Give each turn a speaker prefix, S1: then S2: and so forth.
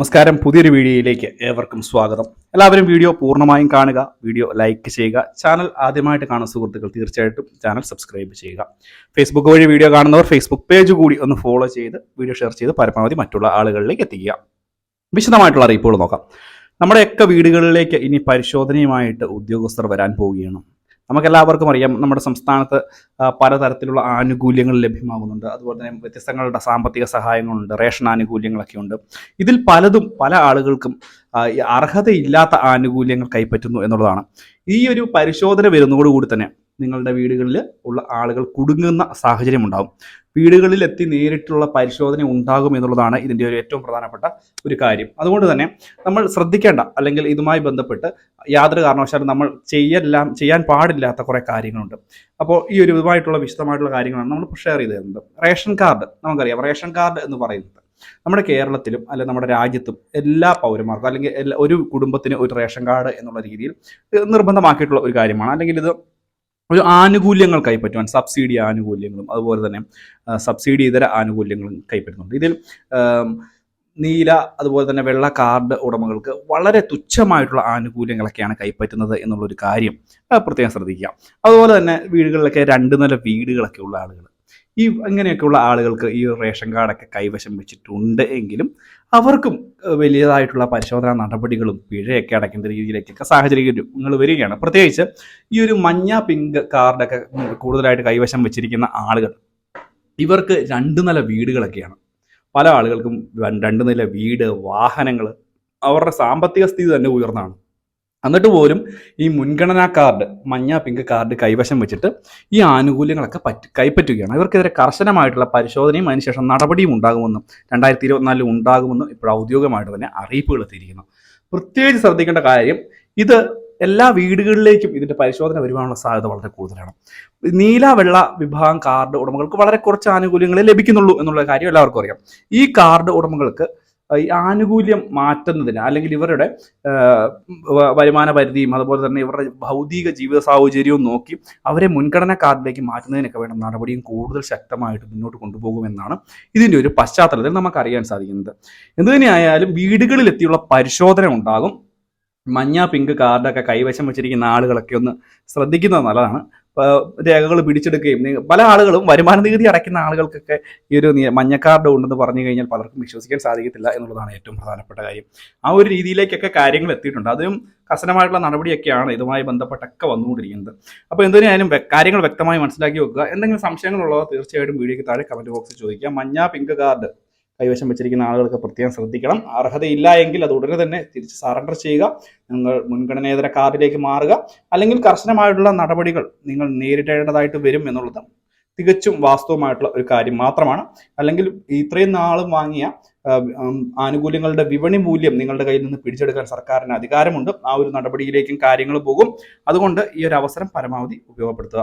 S1: നമസ്കാരം. പുതിയൊരു വീഡിയോയിലേക്ക് ഏവർക്കും സ്വാഗതം. എല്ലാവരും വീഡിയോ പൂർണമായും കാണുക വീഡിയോ ലൈക്ക് ചെയ്യുക ചാനൽ ആദ്യമായിട്ട് കാണുന്ന സുഹൃത്തുക്കൾ തീർച്ചയായിട്ടും ചാനൽ സബ്സ്ക്രൈബ് ചെയ്യുക. ഫേസ്ബുക്ക് വഴി വീഡിയോ കാണുന്നവർ ഫേസ്ബുക്ക് പേജ് കൂടി ഒന്ന് ഫോളോ ചെയ്ത് വീഡിയോ ഷെയർ ചെയ്ത് പരമാവധി മറ്റുള്ള ആളുകളിലേക്ക് എത്തിക്കുക. വിശദമായിട്ടുള്ള അറിയിപ്പുകൾ നോക്കാം. നമ്മുടെയൊക്കെ വീടുകളിലേക്ക് ഇനി പരിശോധനയുമായിട്ട് ഉദ്യോഗസ്ഥർ വരാൻ പോവുകയാണ്. നമുക്കെല്ലാവർക്കും അറിയാം നമ്മുടെ സംസ്ഥാനത്ത് പലതരത്തിലുള്ള ആനുകൂല്യങ്ങൾ ലഭ്യമാകുന്നുണ്ട്. അതുപോലെ തന്നെ വ്യത്യസ്തങ്ങളുടെ സാമ്പത്തിക സഹായങ്ങളുണ്ട് റേഷൻ ആനുകൂല്യങ്ങളൊക്കെ ഉണ്ട്. ഇതിൽ പലതും പല ആളുകൾക്കും അർഹതയില്ലാത്ത ആനുകൂല്യങ്ങൾ കൈപ്പറ്റുന്നു എന്നുള്ളതാണ്. ഈ ഒരു പരിശോധന വരുന്നതോടുകൂടി തന്നെ നിങ്ങളുടെ വീടുകളിൽ ഉള്ള ആളുകൾ കുടുങ്ങുന്ന സാഹചര്യം ഉണ്ടാകും വീടുകളിൽ എത്തി നേരിട്ടുള്ള പരിശോധന ഉണ്ടാകും എന്നുള്ളതാണ് ഇതിന്റെ ഒരു ഏറ്റവും പ്രധാനപ്പെട്ട ഒരു കാര്യം. അതുകൊണ്ട് തന്നെ നമ്മൾ ശ്രദ്ധിക്കേണ്ട അല്ലെങ്കിൽ ഇതുമായി ബന്ധപ്പെട്ട് യാതൊരു കാരണവശാലും നമ്മൾ ചെയ്യെല്ലാം ചെയ്യാൻ പാടില്ലാത്ത കുറേ കാര്യങ്ങളുണ്ട്. അപ്പോൾ ഈ ഒരു ഇതുമായിട്ടുള്ള വിശദമായിട്ടുള്ള കാര്യങ്ങളാണ് നമ്മൾ ഷെയർ ചെയ്ത് തരുന്നത് റേഷൻ കാർഡ് നമുക്കറിയാം. റേഷൻ കാർഡ് എന്ന് പറയുന്നത് നമ്മുടെ കേരളത്തിലും അല്ലെ നമ്മുടെ രാജ്യത്തും എല്ലാ പൗരന്മാർക്കും അല്ലെങ്കിൽ ഒരു കുടുംബത്തിന് ഒരു റേഷൻ കാർഡ് എന്നുള്ള രീതിയിൽ നിർബന്ധമാക്കിയിട്ടുള്ള ഒരു കാര്യമാണ്. അല്ലെങ്കിൽ ഇത് ഒരു ആനുകൂല്യങ്ങൾ കൈപ്പറ്റുവാൻ സബ്സിഡി ആനുകൂല്യങ്ങളും അതുപോലെ തന്നെ സബ്സിഡി ഇതര ആനുകൂല്യങ്ങളും കൈപ്പറ്റുന്നുണ്ട്. ഇതിൽ നീല അതുപോലെ തന്നെ വെള്ള കാർഡ് ഉടമകൾക്ക് വളരെ തുച്ഛമായിട്ടുള്ള ആനുകൂല്യങ്ങളൊക്കെയാണ് കൈപ്പറ്റുന്നത് എന്നുള്ളൊരു കാര്യം പ്രത്യേകം ശ്രദ്ധിക്കുക. അതുപോലെ തന്നെ വീടുകളിലൊക്കെ രണ്ട് നില വീടുകളൊക്കെ ഉള്ള ആളുകൾ ഈ അങ്ങനെയൊക്കെയുള്ള ആളുകൾക്ക് ഈ റേഷൻ കാർഡൊക്കെ കൈവശം വെച്ചിട്ടുണ്ട് എങ്കിലും അവർക്കും വലിയതായിട്ടുള്ള പരിശോധനാ നടപടികളും പിഴയൊക്കെ അടയ്ക്കേണ്ട രീതിയിലേക്കൊക്കെ സാഹചര്യങ്ങൾ വരികയാണ്. പ്രത്യേകിച്ച് ഈ ഒരു മഞ്ഞ പിങ്ക് കാർഡൊക്കെ കൂടുതലായിട്ട് കൈവശം വെച്ചിരിക്കുന്ന ആളുകൾ ഇവർക്ക് രണ്ട് നില വീടുകളൊക്കെയാണ്. പല ആളുകൾക്കും രണ്ടു രണ്ട് നില വീട് വാഹനങ്ങൾ അവരുടെ സാമ്പത്തിക സ്ഥിതി തന്നെ ഉയർന്നാണ് എന്നിട്ട് പോലും ഈ മുൻഗണനാ കാർഡ് മഞ്ഞ പിങ്ക് കാർഡ് കൈവശം വെച്ചിട്ട് ഈ ആനുകൂല്യങ്ങളൊക്കെ പറ്റി കൈപ്പറ്റുകയാണ്. ഇവർക്കെതിരെ കർശനമായിട്ടുള്ള പരിശോധനയും അതിനുശേഷം നടപടിയും ഉണ്ടാകുമെന്നും രണ്ടായിരത്തി ഇരുപത്തിനാലിൽ ഉണ്ടാകുമെന്നും ഇപ്പോൾ ഔദ്യോഗികമായിട്ട് തന്നെ അറിയിപ്പുകൾ എത്തിയിരിക്കുന്നു. പ്രത്യേകിച്ച് ശ്രദ്ധിക്കേണ്ട കാര്യം ഇത് എല്ലാ വീടുകളിലേക്കും ഇതിന്റെ പരിശോധന വരുവാനുള്ള സാധ്യത വളരെ കൂടുതലാണ്. നീല വെള്ള വിഭാഗം കാർഡ് ഉടമകൾക്ക് വളരെ കുറച്ച് ആനുകൂല്യങ്ങളെ ലഭിക്കുന്നുള്ളൂ എന്നുള്ള കാര്യം എല്ലാവർക്കും അറിയാം. ഈ കാർഡ് ഉടമകൾക്ക് ഈ ആനുകൂല്യം മാറ്റുന്നതിന് അല്ലെങ്കിൽ ഇവരുടെ വരുമാന പരിധിയും അതുപോലെ തന്നെ ഇവരുടെ ഭൗതിക ജീവിത സാഹചര്യവും നോക്കി അവരെ മുൻഗണനാ കാർഡിലേക്ക് മാറ്റുന്നതിനൊക്കെ വേണ്ട നടപടിയും കൂടുതൽ ശക്തമായിട്ട് മുന്നോട്ട് കൊണ്ടുപോകുമെന്നാണ് ഇതിന്റെ ഒരു പശ്ചാത്തലത്തിൽ നമുക്ക് അറിയാൻ സാധിക്കുന്നത്. എന്തു തന്നെയായാലും വീടുകളിൽ എത്തിയുള്ള പരിശോധന ഉണ്ടാകും. മഞ്ഞ പിങ്ക് കാർഡൊക്കെ കൈവശം വെച്ചിരിക്കുന്ന ആളുകളൊക്കെ ഒന്ന് ശ്രദ്ധിക്കുന്നത് നല്ലതാണ്. രേഖകൾ പിടിച്ചെടുക്കുകയും പല ആളുകളും വരുമാന നികുതി അടയ്ക്കുന്ന ആളുകൾക്കൊക്കെ ഈ ഒരു മഞ്ഞ കാർഡ് ഉണ്ടെന്ന് പറഞ്ഞു കഴിഞ്ഞാൽ പലർക്കും വിശ്വസിക്കാൻ സാധിക്കത്തില്ല എന്നുള്ളതാണ് ഏറ്റവും പ്രധാനപ്പെട്ട കാര്യം. ആ ഒരു രീതിയിലേക്കൊക്കെ കാര്യങ്ങൾ എത്തിയിട്ടുണ്ട്. അതും കർശനമായിട്ടുള്ള നടപടിയൊക്കെയാണ് ഇതുമായി ബന്ധപ്പെട്ടൊക്കെ വന്നുകൊണ്ടിരിക്കുന്നത്. അപ്പോൾ എന്തിനായാലും കാര്യങ്ങൾ വ്യക്തമായി മനസ്സിലാക്കി വെക്കുക. എന്തെങ്കിലും സംശയങ്ങളുള്ളവർ തീർച്ചയായിട്ടും വീഡിയോയ്ക്ക് താഴെ കമന്റ് ബോക്സിൽ ചോദിക്കുക മഞ്ഞ പിങ്ക് കാർഡ് കൈവശം വെച്ചിരിക്കുന്ന ആളുകളൊക്കെ പ്രത്യേകം ശ്രദ്ധിക്കണം. അർഹതയില്ല എങ്കിൽ അത് ഉടനെ തന്നെ തിരിച്ച് സറണ്ടർ ചെയ്യുക. നിങ്ങൾ മുൻഗണനേതര കാർഡിലേക്ക് മാറുക. അല്ലെങ്കിൽ കർശനമായിട്ടുള്ള നടപടികൾ നിങ്ങൾ നേരിടേണ്ടതായിട്ട് വരും എന്നുള്ളത് തികച്ചും വാസ്തവമായിട്ടുള്ള ഒരു കാര്യം മാത്രമാണ്. അല്ലെങ്കിൽ ഇത്രയും നാളും വാങ്ങിയ ആനുകൂല്യങ്ങളുടെ വിപണി മൂല്യം നിങ്ങളുടെ കയ്യിൽ നിന്ന് പിടിച്ചെടുക്കാൻ സർക്കാരിന് അധികാരമുണ്ട്. ആ ഒരു നടപടിയിലേക്കും കാര്യങ്ങൾ പോകും. അതുകൊണ്ട് ഈ ഒരു അവസരം പരമാവധി ഉപയോഗപ്പെടുത്തുക.